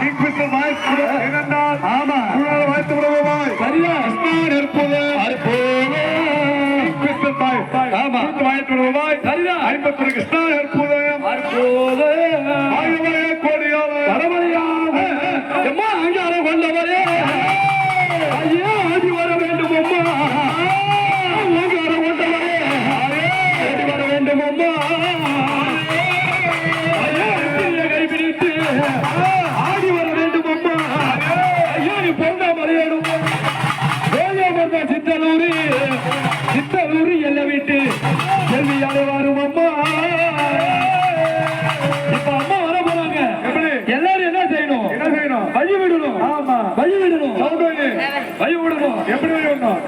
இருக்கிறது இரண்டால் ஆமா. வாழ்த்து சரியா இருப்பது அற்புதம் வாழ்த்து சரியா சித்தலூரு சித்தலூரு எல்ல வீட்டு கேள்வி யாரை வாரும் அம்மா? இப்ப அம்மா வர போறாங்க. எல்லாரும் என்ன செய்யணும்? என்ன செய்யணும்? வழி விடணும் ஆமா வழி விடணும் வழி. விடணும் எப்படி வழி விடணும்